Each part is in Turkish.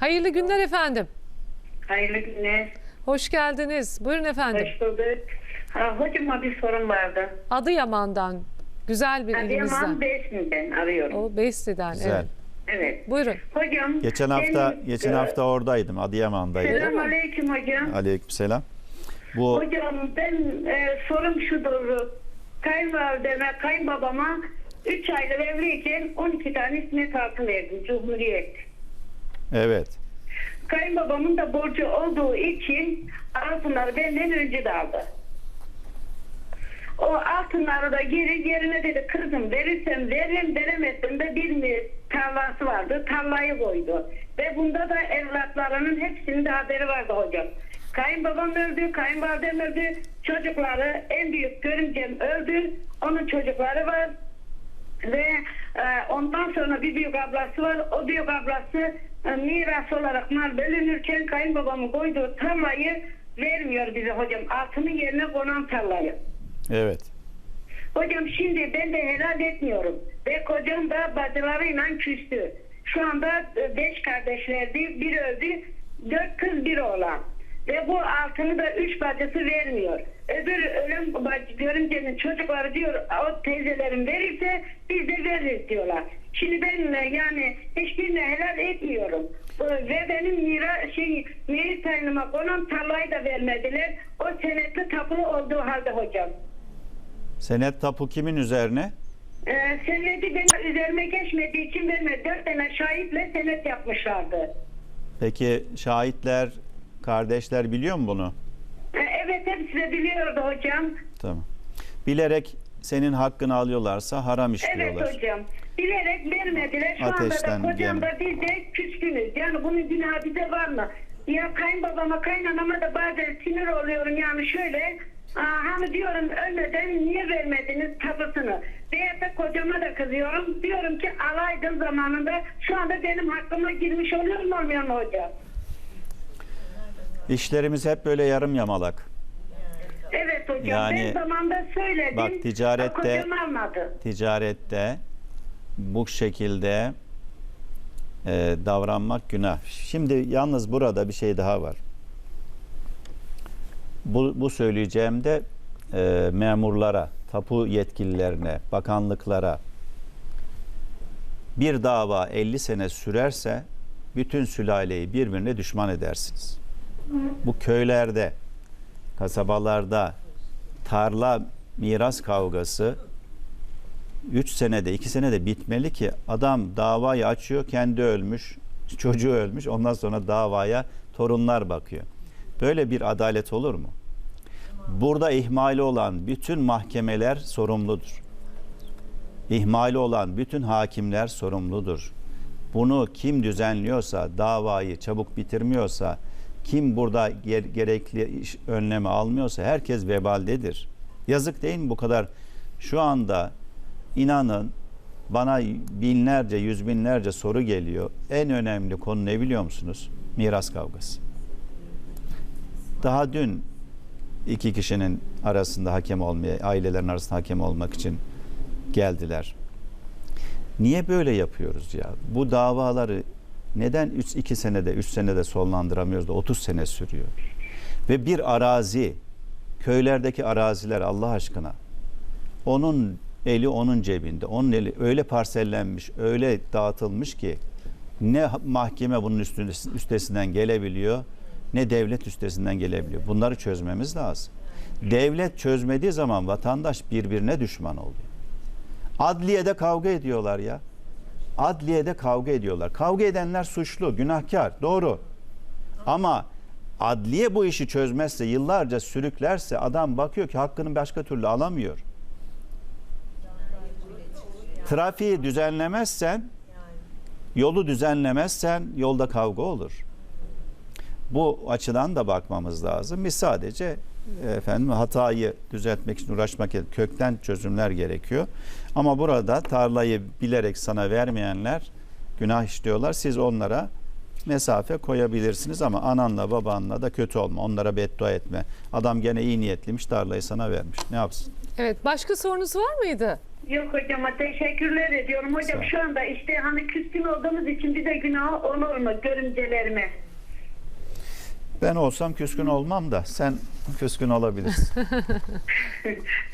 Hayırlı günler efendim. Hayırlı günler. Hoş geldiniz. Buyurun efendim. Hoş bulduk. Ha, hocama bir sorum vardı. Adıyaman'dan, güzel bir Adıyaman ilimizden. Besni'den arıyorum. O Beysti'den. Güzel. Evet. Evet. Buyurun. Hocam. Geçen hafta benim- geçen e, hafta oradaydım. Adıyaman'daydım. Selam aleyküm hocam. Aleykümselam. Bu Hocam ben e, sorum şudur. Kayınvalideme, kayınbabama 3 aydır evliyken 12 tane ismet hakkı verdim. Cumhuriyet. Evet. Kayınbabamın da borcu olduğu için altınları benden önce de aldı. O altınları da geri yerine dedi kızım verirsem veririm veremezsem de bir mi tarlası vardı tarlayı koydu. Ve bunda da evlatlarının hepsinin de haberi vardı hocam. Kayınbabam öldü, kayınvalidem öldü, çocukları en büyük görümcem öldü, onun çocukları var. Ve e, ondan sonra bir büyük ablası var. O büyük ablası miras olarak mal bölünürken kayınbabamın koyduğu tarlayı vermiyor bize hocam. Altının yerine konan tarlayı. Evet. Hocam şimdi ben de helal etmiyorum. Ve kocam da bacılarıyla küstü. Şu anda e, beş kardeşlerdi. Bir öldü. Dört kız bir oğlan. Ve bu altını da üç bacısı vermiyor. Öbür ölen bacı görümcenin çocukları diyor o teyzelerin verirse biz de veririz diyorlar. Şimdi ben yani hiçbirine helal etmiyorum. E, Ve benim mira, şey, miras payıma konan tarlayı da vermediler. O senetli tapulu olduğu halde hocam. Senet tapu kimin üzerine? Ee, senedi benim üzerime geçmediği için vermedi. Dört tane şahitle senet yapmışlardı. Peki şahitler, kardeşler biliyor mu bunu? Ee, evet hepsi de biliyordu hocam. Tamam. Bilerek senin hakkını alıyorlarsa haram Evet işliyorlar. hocam. Bilerek vermediler. Şu Ateşten anda da kocam da biz de küskünüz. Yani bunun günahı bize var mı? Ya kayınbabama kaynanama da bazen sinir oluyorum yani şöyle. Aa, hani diyorum ölmeden niye vermediniz tapısını? Veyahut da kocama da kızıyorum. Diyorum ki alaydın zamanında şu anda benim hakkıma girmiş oluyor mu olmuyor mu hocam? İşlerimiz hep böyle yarım yamalak. Evet hocam Yani- ben zamanda söyledim. Bak, ticarette- Kocam almadı. Ticarette bu şekilde e, davranmak günah. Şimdi yalnız burada bir şey daha var. Bu, bu söyleyeceğim de e, memurlara, tapu yetkililerine, bakanlıklara bir dava 50 sene sürerse bütün sülaleyi birbirine düşman edersiniz. Bu köylerde, kasabalarda tarla miras kavgası 3 senede 2 senede bitmeli ki adam davayı açıyor kendi ölmüş çocuğu ölmüş ondan sonra davaya torunlar bakıyor. Böyle bir adalet olur mu? Burada ihmali olan bütün mahkemeler sorumludur. İhmali olan bütün hakimler sorumludur. Bunu kim düzenliyorsa, davayı çabuk bitirmiyorsa, kim burada ger- gerekli iş, önlemi almıyorsa herkes vebaldedir. Yazık değil mi bu kadar? Şu anda inanın bana binlerce, yüz binlerce soru geliyor. En önemli konu ne biliyor musunuz? Miras kavgası. Daha dün iki kişinin arasında hakem olmaya, ailelerin arasında hakem olmak için geldiler. Niye böyle yapıyoruz ya? Bu davaları neden 3 2 senede, 3 senede sonlandıramıyoruz da 30 sene sürüyor? Ve bir arazi, köylerdeki araziler Allah aşkına onun eli onun cebinde. Onun eli öyle parsellenmiş, öyle dağıtılmış ki ne mahkeme bunun üstesinden gelebiliyor ne devlet üstesinden gelebiliyor. Bunları çözmemiz lazım. Devlet çözmediği zaman vatandaş birbirine düşman oluyor. Adliyede kavga ediyorlar ya. Adliyede kavga ediyorlar. Kavga edenler suçlu, günahkar, doğru. Ama adliye bu işi çözmezse, yıllarca sürüklerse adam bakıyor ki hakkını başka türlü alamıyor. Trafiği düzenlemezsen, yolu düzenlemezsen yolda kavga olur. Bu açıdan da bakmamız lazım. Biz sadece efendim hatayı düzeltmek için uğraşmak kökten çözümler gerekiyor. Ama burada tarlayı bilerek sana vermeyenler günah işliyorlar. Siz onlara mesafe koyabilirsiniz ama ananla babanla da kötü olma. Onlara beddua etme. Adam gene iyi niyetliymiş tarlayı sana vermiş. Ne yapsın? Evet başka sorunuz var mıydı? Yok hocama teşekkürler ediyorum. Hocam şu anda işte hani küskün olduğumuz için bize günah olur mu görümcelerime? Ben olsam küskün olmam da sen küskün olabilirsin.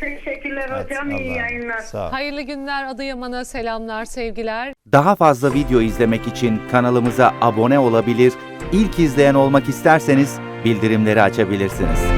Teşekkürler Hadi, hocam. iyi Allah'a yayınlar. Sağ ol. Hayırlı günler Adıyaman'a selamlar, sevgiler. Daha fazla video izlemek için kanalımıza abone olabilir, ilk izleyen olmak isterseniz bildirimleri açabilirsiniz.